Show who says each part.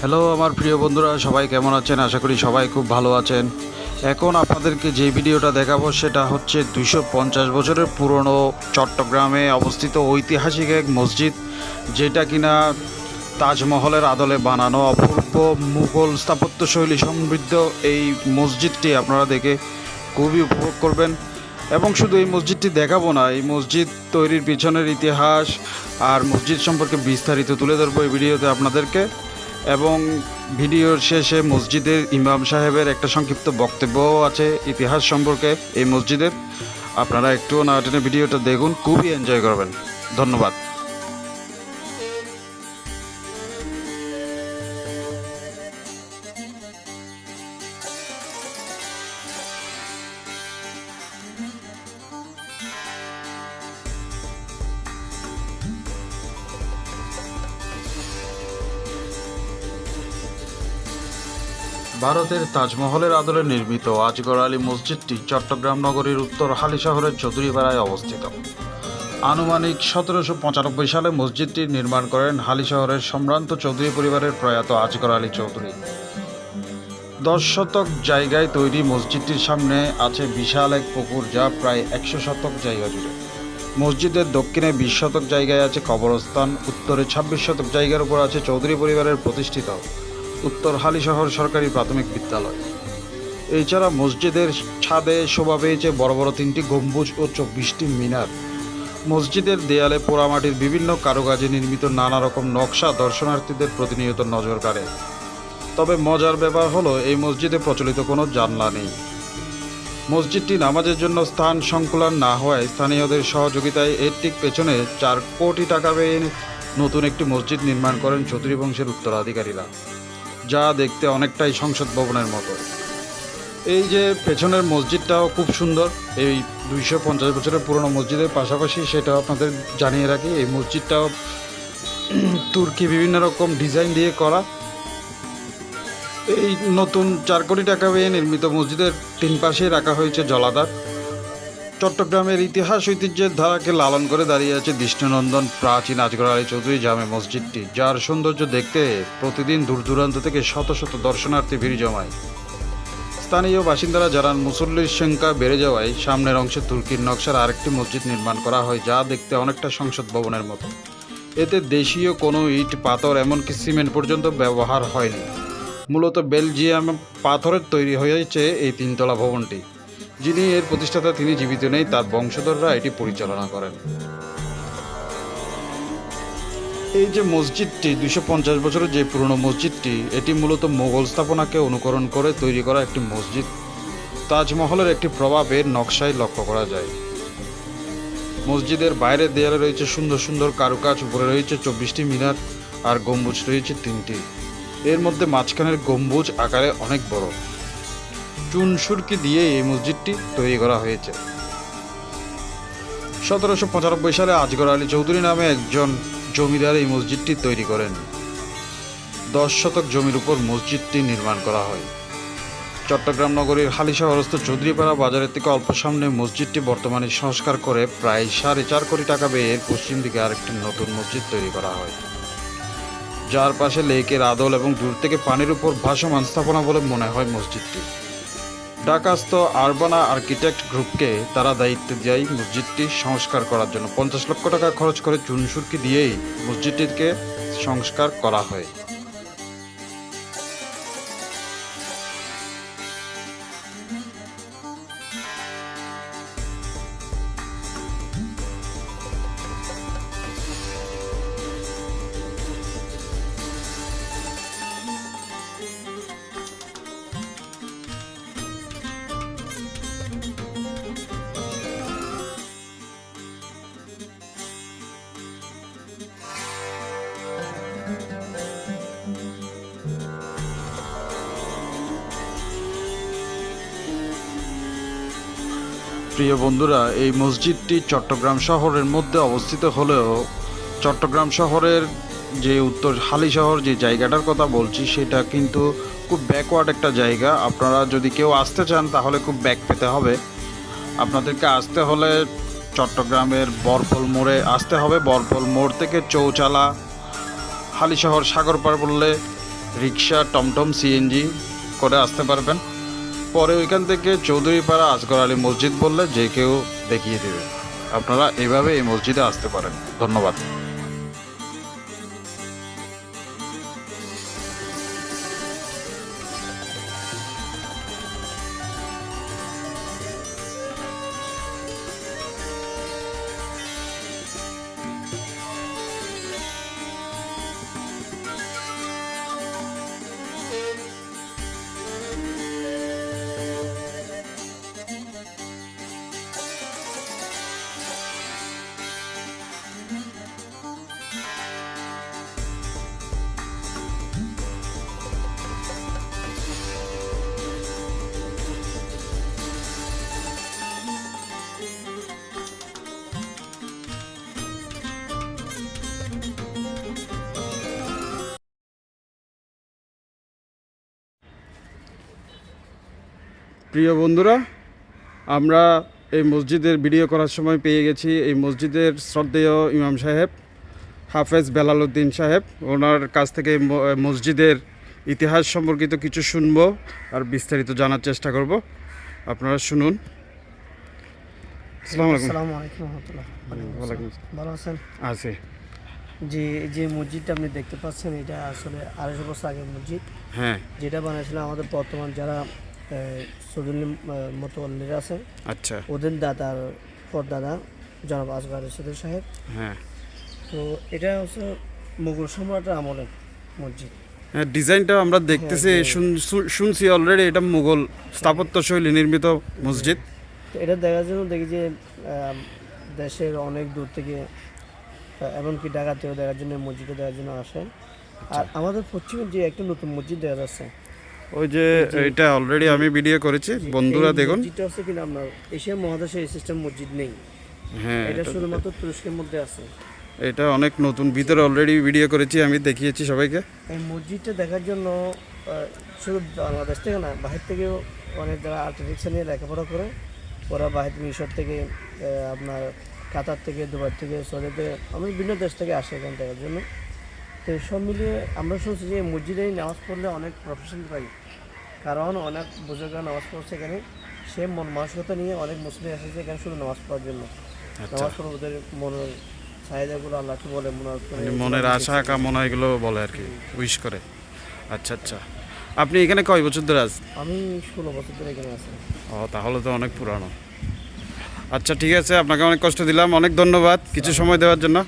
Speaker 1: Hello আমার প্রিয় বন্ধুরা, সবাই কেমন আছেন? আশা করি সবাই খুব ভালো আছেন। এখন আপনাদেরকে যে ভিডিওটা দেখাবো, সেটা হচ্ছে দুইশো পঞ্চাশ বছরের পুরনো চট্টগ্রামে অবস্থিত ঐতিহাসিক এক মসজিদ, যেটা কিনা তাজমহলের আদলে বানানো অপূর্ব মুঘল স্থাপত্যশৈলী সমৃদ্ধ এই মসজিদটি আপনারা দেখে খুবই উপভোগ করবেন। এবং শুধু এই মসজিদটি দেখাবো না, এই মসজিদ তৈরির পিছনের ইতিহাস আর মসজিদ সম্পর্কে বিস্তারিত তুলে ধরবো এই ভিডিওতে আপনাদেরকে। এবং ভিডিওর শেষে মসজিদের ইমাম সাহেবের একটা সংক্ষিপ্ত বক্তব্যও আছে ইতিহাস সম্পর্কে এই মসজিদের। আপনারা একটু না ভিডিওটা দেখুন, খুবই এনজয় করবেন। ধন্যবাদ। ভারতের তাজমহলের আদলে নির্মিত আজগর আলী মসজিদটি চট্টগ্রাম নগরীর উত্তর হালি শহরের চৌধুরীপাড়ায় অবস্থিত। আনুমানিক সতেরোশো পঁচানব্বই সালে মসজিদটি নির্মাণ করেন হালি শহরের সম্ভ্রান্ত চৌধুরী পরিবারের প্রয়াত আজগর আলী চৌধুরী। দশ শতক জায়গায় তৈরি মসজিদটির সামনে আছে বিশাল এক পুকুর যা প্রায় একশো শতক জায়গা জুড়ে। মসজিদের দক্ষিণে বিশ শতক জায়গায় আছে কবরস্থান, উত্তরে ছাব্বিশ শতক জায়গার উপর আছে চৌধুরী পরিবারের প্রতিষ্ঠিত উত্তর হালিশহর সরকারি প্রাথমিক বিদ্যালয়। এছাড়া মসজিদের ছাদে শোভা পেয়েছে বড় বড় তিনটি গম্বুজ ও চব্বিশটি মিনার। মসজিদের দেয়ালে পোড়ামাটির বিভিন্ন কারুকাজে নির্মিত নানা রকম নকশা দর্শনার্থীদের প্রতিনিয়ত নজর কাড়ে। তবে মজার ব্যাপার হলো, এই মসজিদে প্রচলিত কোনো জানলা নেই। মসজিদটি নামাজের জন্য স্থান সংকুলন না হওয়ায় স্থানীয়দের সহযোগিতায় এর ঠিক পেছনে চার কোটি টাকা ব্যয়ে নতুন একটি মসজিদ নির্মাণ করেন চৌধুরী বংশের উত্তরাধিকারীরা। যা দেখতে অনেকটাই সংসদ ভবনের মতো। এই যে পেছনের মসজিদটাও খুব সুন্দর। এই দুইশো পঞ্চাশ বছরের পুরনো মসজিদের পাশাপাশি সেটা আপনাদের জানিয়ে রাখি, এই মসজিদটাও তুর্কি বিভিন্ন রকম ডিজাইন দিয়ে করা। এই নতুন চার কোটি টাকা ব্যয়ে নির্মিত মসজিদের তিন পাশে রাখা হয়েছে জলাধার। চট্টগ্রামের ইতিহাস ঐতিহ্যের ধারাকে লালন করে দাঁড়িয়ে আছে দৃষ্টিনন্দন প্রাচীন আজগর আলী চৌধুরী জামে মসজিদটি, যার সৌন্দর্য দেখতে প্রতিদিন দূর দূরান্ত থেকে শত শত দর্শনার্থী ভিড় জমায়। স্থানীয় বাসিন্দারা জানান, মুসল্লির সংখ্যা বেড়ে যাওয়ায় সামনের অংশে তুর্কির নকশার আরেকটি মসজিদ নির্মাণ করা হয়, যা দেখতে অনেকটা সংসদ ভবনের মতো। এতে দেশীয় কোনো ইট, পাথর, এমনকি সিমেন্ট পর্যন্ত ব্যবহার হয়নি। মূলত বেলজিয়াম পাথরের তৈরি হয়েছে এই তিনতলা ভবনটি। যিনি এর প্রতিষ্ঠাতা, তিনি জীবিত নেই, তার বংশধররা এটি পরিচালনা করেন। এই যে মসজিদটি দুশো পঞ্চাশ বছরের যে পুরনো মসজিদটি, এটি মূলত মোগল স্থাপনাকে অনুকরণ করে তৈরি করা একটি মসজিদ। তাজমহলের একটি প্রভাবের নকশায় লক্ষ্য করা যায়। মসজিদের বাইরের দেয়ালে রয়েছে সুন্দর সুন্দর কারুকাজ, উপরে রয়েছে চব্বিশটি মিনার আর গম্বুজ রয়েছে তিনটি। এর মধ্যে মাঝখানের গম্বুজ আকারে অনেক বড়। চুন সুরকি দিয়ে এই মসজিদটি তৈরি করা হয়েছে। সতেরোশো পঁচানব্বই সালে আজগর আলী চৌধুরী নামে একজন জমিদার এই মসজিদটি তৈরি করেন। দশ শতক জমির উপর মসজিদটি নির্মাণ করা হয়। চট্টগ্রাম নগরীর হালিশহরস্থ চৌধুরীপাড়া বাজারের থেকে অল্প সামনে মসজিদটি বর্তমানে সংস্কার করে প্রায় সাড়ে চার কোটি টাকা ব্যয়ে পশ্চিম দিকে আরেকটি নতুন মসজিদ তৈরি করা হয়। যার পাশে লেকের আদল এবং দূর থেকে পানির উপর ভাসমান স্থাপনা বলে মনে হয় মসজিদটি। ঢাকাস্থ আরবানা আর্কিটেক্ট গ্রুপকে তারা দায়িত্ব দেয় মসজিদটি সংস্কার করার জন্য পঞ্চাশ লক্ষ টাকা খরচ করে চুনসুরকি দিয়েই মসজিদটিকে সংস্কার করা হয়। প্রিয় বন্ধুরা, এই মসজিদটি চট্টগ্রাম শহরের মধ্যে অবস্থিত হলেও চট্টগ্রাম শহরের যে উত্তর হালি শহর যে জায়গাটার কথা বলছি, সেটা কিন্তু খুব ব্যাকওয়ার্ড একটা জায়গা। আপনারা যদি কেউ আসতে চান, তাহলে খুব ব্যাক পেতে হবে। আপনাদেরকে আসতে হলে চট্টগ্রামের বরফল মোড়ে আসতে হবে। বরফল মোড় থেকে চৌচালা হালিশহর সাগর পার বললে রিক্সা, টমটম, সিএনজি করে আসতে পারবেন। পরে ওইখান থেকে চৌধুরীপাড়া আসগর আলী মসজিদ বললে যে কেউ দেখিয়ে দেবে। আপনারা এভাবে এই মসজিদে আসতে পারেন। ধন্যবাদ। প্রিয় বন্ধুরা আমরা এই মসজিদের ভিডিও করার সময় পেয়ে গেছি এই মসজিদের শ্রদ্ধেয় ইমাম সাহেব হাফেজ বেলালউদ্দিন সাহেব। ওনার কাছ থেকে মসজিদের ইতিহাস সম্পর্কিত কিছু শুনব আর বিস্তারিত জানার চেষ্টা করব। আপনারা শুনুন।
Speaker 2: ভালো আছেন?
Speaker 1: আছে।
Speaker 2: যে যে মসজিদটা আপনি দেখতে পাচ্ছেন এটা আসলে আড়াইশো বছর আগের মসজিদ।
Speaker 1: হ্যাঁ।
Speaker 2: যেটা বানিয়েছিল আমাদের বর্তমান যারা সদুল মতোয়াল্লিরা আছে।
Speaker 1: আচ্ছা।
Speaker 2: ওদের দাদার পরদাদা জনাব আসগার রশিদুল সাহেব।
Speaker 1: হ্যাঁ।
Speaker 2: তো এটা হচ্ছে মুঘল সম্রাটের আমলের মসজিদ।
Speaker 1: হ্যাঁ ডিজাইনটা আমরা দেখতেছি
Speaker 2: হ্যাঁ,
Speaker 1: শু- শুনছি অলরেডি এটা মুঘল স্থাপত্য শৈলী নির্মিত মসজিদ।
Speaker 2: তো এটা দেখার জন্য দেখি যে দেশের অনেক দূর থেকে এমনকি ঢাকা থেকেও দেখার জন্য মসজিদে দেখার জন্য আসে। আর আমাদের পশ্চিমে যে একটা নতুন মসজিদ দেখা যাচ্ছে
Speaker 1: ওই যে এটা অলরেডি আমি ভিডিও করেছি বন্ধুরা দেখুন।
Speaker 2: মসজিদটা হচ্ছে কিনা আপনার এশিয়া মহাদেশে এই সিস্টেম মসজিদ নেই।
Speaker 1: হ্যাঁ
Speaker 2: এটা শুধুমাত্র তুরস্কের মধ্যে আছে।
Speaker 1: এটা অনেক নতুন ভিতরে অলরেডি ভিডিও করেছি আমি দেখিয়েছি সবাইকে।
Speaker 2: এই মসজিদটা দেখার জন্য শুধু বাংলাদেশ থেকে না বাহির থেকেও অনেক যারা আর্টিফিক্সা নিয়ে লেখাপড়া করে ওরা বাহির মিশর থেকে আপনার কাতার থেকে দুবাই থেকে সৌদি থেকে আমাদের বিভিন্ন দেশ থেকে আসে এখানে দেখার জন্য। তো সব মিলিয়ে আমরা শুনছি যে মসজিদে নামাজ পড়লে অনেক প্রফেশন পাই। কারণ অনেক বুজুর্গরা নামাজ পড়ছে এখানে। সে মন মানসিকতা নিয়ে অনেক মুসলিম এসেছে এখানে শুধু নামাজ পড়ার জন্য।
Speaker 1: আচ্ছা।
Speaker 2: নামাজ পড়ে ওদের মনের চাহিদাগুলো আল্লাহকে বলে মনে
Speaker 1: মানে মনের আশা কামনা এগুলো বলে আর কি উইশ করে। আচ্ছা আচ্ছা। আপনি এখানে কয় বছর ধরে আছেন?
Speaker 2: আমি ষোলো বছর ধরে এখানে আছি।
Speaker 1: ও তাহলে তো অনেক পুরানো। আচ্ছা ঠিক আছে আপনাকে অনেক কষ্ট দিলাম অনেক ধন্যবাদ কিছু সময় দেওয়ার জন্য।